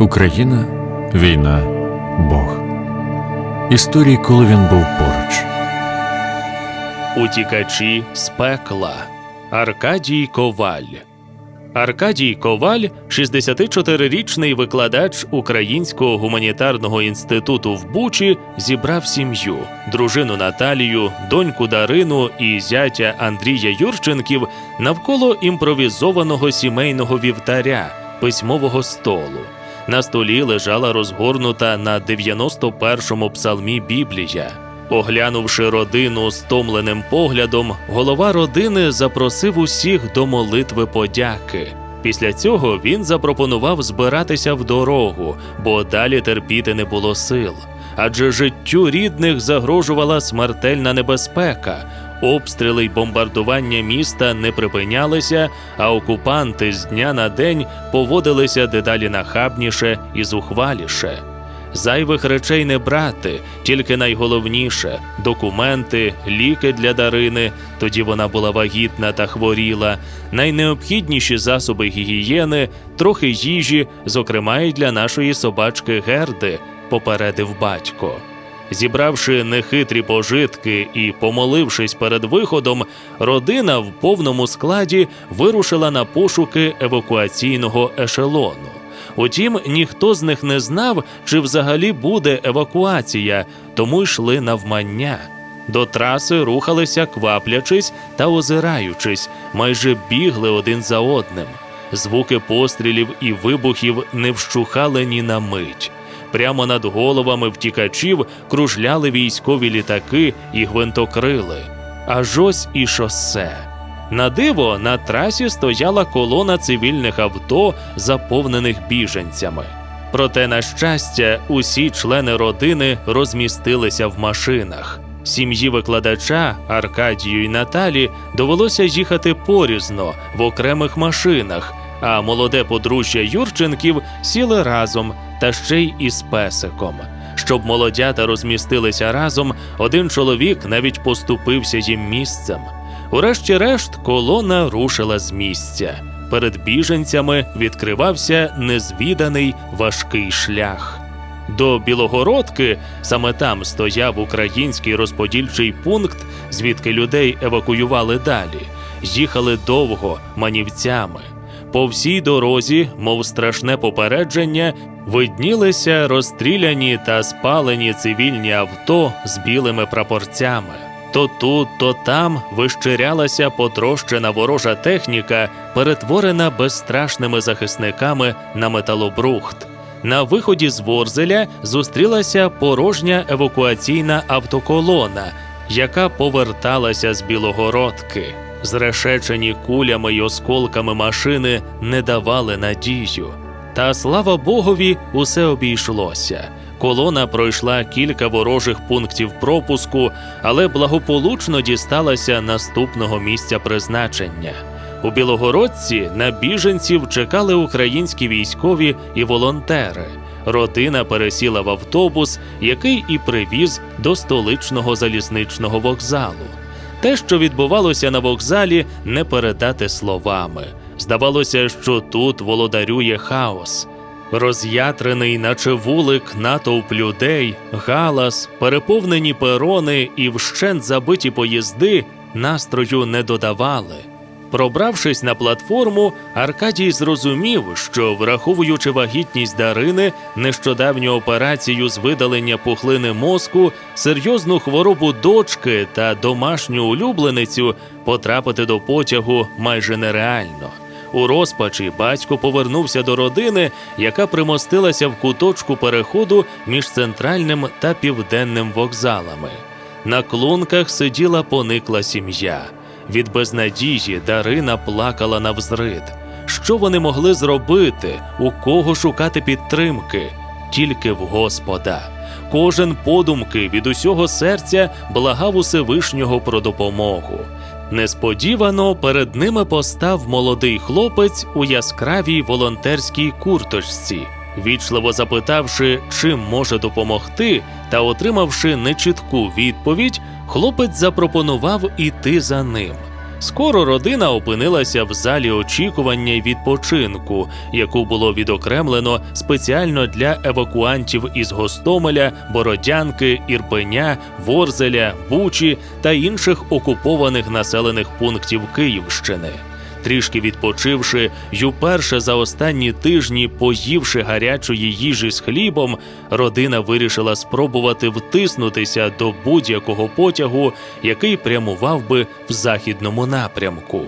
Україна, війна, Бог. Історії, коли він був поруч. Утікачі з пекла. Аркадій Коваль. Аркадій Коваль 64-річний викладач Українського гуманітарного інституту в Бучі, зібрав сім'ю, дружину Наталію, доньку Дарину і зятя Андрія Юрченків навколо імпровізованого сімейного вівтаря, письмового столу. На столі лежала розгорнута на 91-му псалмі Біблія. Оглянувши родину стомленим поглядом, голова родини запросив усіх до молитви подяки. Після цього він запропонував збиратися в дорогу, бо далі терпіти не було сил. Адже життю рідних загрожувала смертельна небезпека. Обстріли й бомбардування міста не припинялися, а окупанти з дня на день поводилися дедалі нахабніше і зухваліше. Зайвих речей не брати, тільки найголовніше документи, ліки для Дарини. Тоді вона була вагітна та хворіла, найнеобхідніші засоби гігієни, трохи їжі, зокрема й для нашої собачки Герди, попередив батько. Зібравши нехитрі пожитки і помолившись перед виходом, родина в повному складі вирушила на пошуки евакуаційного ешелону. Утім, ніхто з них не знав, чи взагалі буде евакуація, тому йшли навмання. До траси рухалися, кваплячись та озираючись, майже бігли один за одним. Звуки пострілів і вибухів не вщухали ні на мить. Прямо над головами втікачів кружляли військові літаки і гвинтокрили. Аж ось і шосе. На диво на трасі стояла колона цивільних авто, заповнених біженцями. Проте, на щастя, усі члени родини розмістилися в машинах. Сім'ї викладача Аркадію і Наталі довелося їхати порізно в окремих машинах, а молоде подружжя Юрченків сіли разом та ще й із песиком. Щоб молодята розмістилися разом, один чоловік навіть поступився їм місцем. Урешті-решт колона рушила з місця. Перед біженцями відкривався незвіданий важкий шлях. До Білогородки саме там стояв український розподільчий пункт, звідки людей евакуювали далі. Їхали довго манівцями. По всій дорозі, мов страшне попередження, виднілися розстріляні та спалені цивільні авто з білими прапорцями. То тут, то там вищирялася потрощена ворожа техніка, перетворена безстрашними захисниками на металобрухт. На виході з Ворзеля зустрілася порожня евакуаційна автоколона, яка поверталася з Білогородки. Зрешечені кулями й осколками машини не давали надію. Та слава Богові, усе обійшлося. Колона пройшла кілька ворожих пунктів пропуску, але благополучно дісталася наступного місця призначення. У Білогородці на біженців чекали українські військові і волонтери. Родина пересіла в автобус, який і привіз до столичного залізничного вокзалу. Те, що відбувалося на вокзалі, не передати словами. Здавалося, що тут володарює хаос. Роз'ятрений, наче вулик, натовп людей, галас, переповнені перони і вщент забиті поїзди настрою не додавали. Пробравшись на платформу, Аркадій зрозумів, що, враховуючи вагітність Дарини, нещодавню операцію з видалення пухлини мозку, серйозну хворобу дочки та домашню улюбленицю, потрапити до потягу майже нереально. У розпачі батько повернувся до родини, яка примостилася в куточку переходу між центральним та південним вокзалами. На клунках сиділа поникла сім'я. Від безнадії Дарина плакала навзрид. Що вони могли зробити, у кого шукати підтримки? Тільки в Господа. Кожен подумки від усього серця благав Усевишнього про допомогу. Несподівано перед ними постав молодий хлопець у яскравій волонтерській курточці. Вічливо запитавши, чим може допомогти, та отримавши нечітку відповідь, хлопець запропонував іти за ним. Скоро родина опинилася в залі очікування й відпочинку, яку було відокремлено спеціально для евакуантів із Гостомеля, Бородянки, Ірпеня, Ворзеля, Бучі та інших окупованих населених пунктів Київщини. Трішки відпочивши й уперше за останні тижні поївши гарячої їжі з хлібом, родина вирішила спробувати втиснутися до будь-якого потягу, який прямував би в західному напрямку.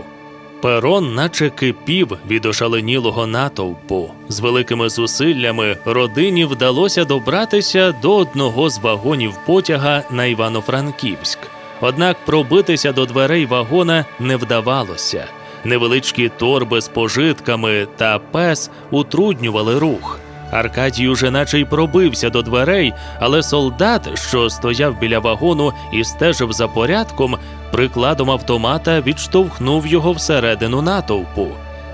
Перон наче кипів від ошаленілого натовпу. З великими зусиллями родині вдалося добратися до одного з вагонів потяга на Івано-Франківськ. Однак пробитися до дверей вагона не вдавалося. Невеличкі торби з пожитками та пес утруднювали рух. Аркадій уже наче й пробився до дверей, але солдат, що стояв біля вагону і стежив за порядком, прикладом автомата відштовхнув його всередину натовпу.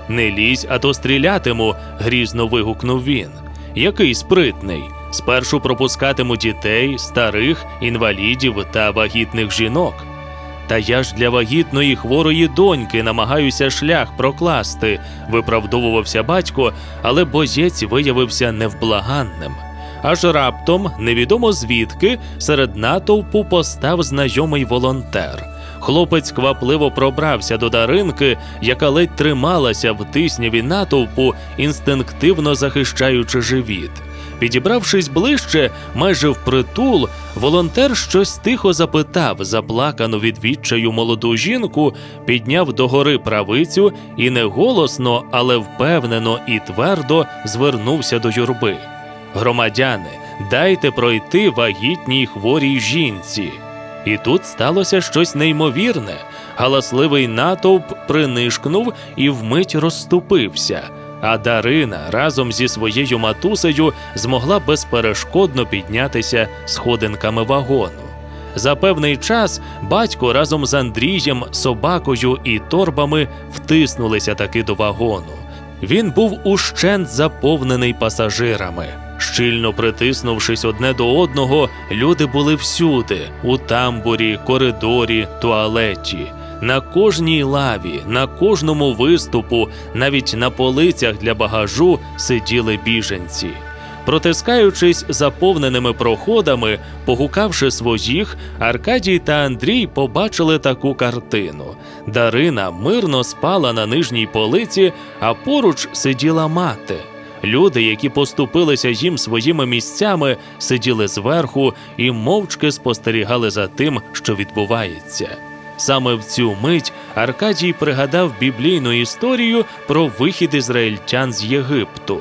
Не лізь, а то стрілятиму, грізно вигукнув він. Який спритний. Спершу пропускатиму дітей, старих, інвалідів та вагітних жінок. Та я ж для вагітної хворої доньки намагаюся шлях прокласти, виправдовувався батько, але боєць виявився невблаганним. Аж раптом, невідомо звідки, серед натовпу постав знайомий волонтер. Хлопець квапливо пробрався до даринки, яка ледь трималася в тисняві натовпу, інстинктивно захищаючи живіт. Підібравшись ближче, майже впритул, волонтер щось тихо запитав заплакану від відчаю молоду жінку, підняв догори правицю і не голосно, але впевнено і твердо звернувся до юрби. Громадяни, дайте пройти вагітній хворій жінці. І тут сталося щось неймовірне. Галасливий натовп принишкнув і вмить розступився. А Дарина разом зі своєю матусею змогла безперешкодно піднятися сходинками вагону. За певний час батько разом з Андрієм, собакою і торбами втиснулися таки до вагону. Він був ущент заповнений пасажирами. Щільно притиснувшись одне до одного, люди були всюди: у тамбурі, коридорі, туалеті. На кожній лаві, на кожному виступу, навіть на полицях для багажу сиділи біженці. Протискаючись заповненими проходами, погукавши своїх, Аркадій та Андрій побачили таку картину. Дарина мирно спала на нижній полиці, а поруч сиділа мати. Люди, які поступилися їм своїми місцями, сиділи зверху і мовчки спостерігали за тим, що відбувається. Саме в цю мить Аркадій пригадав біблійну історію про вихід ізраїльтян з Єгипту.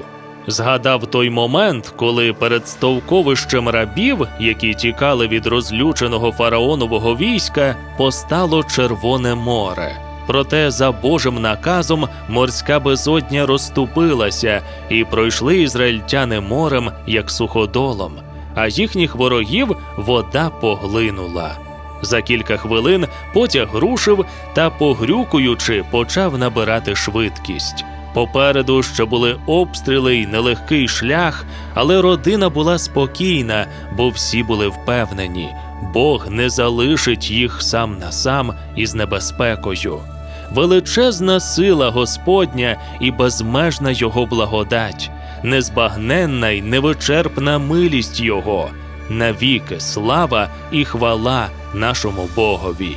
Згадав той момент, коли перед стовковищем рабів, які тікали від розлюченого фараонового війська, постало Червоне море. Проте за Божим наказом морська безодня розступилася, і пройшли ізраїльтяни морем, як суходолом, а їхніх ворогів вода поглинула. За кілька хвилин потяг рушив та, погрюкуючи, почав набирати швидкість. Попереду ще були обстріли й нелегкий шлях, але родина була спокійна, бо всі були впевнені, Бог не залишить їх сам на сам із небезпекою. Величезна сила Господня і безмежна Його благодать, незбагненна й невичерпна милість Його, навіки слава і хвала нашому Богові.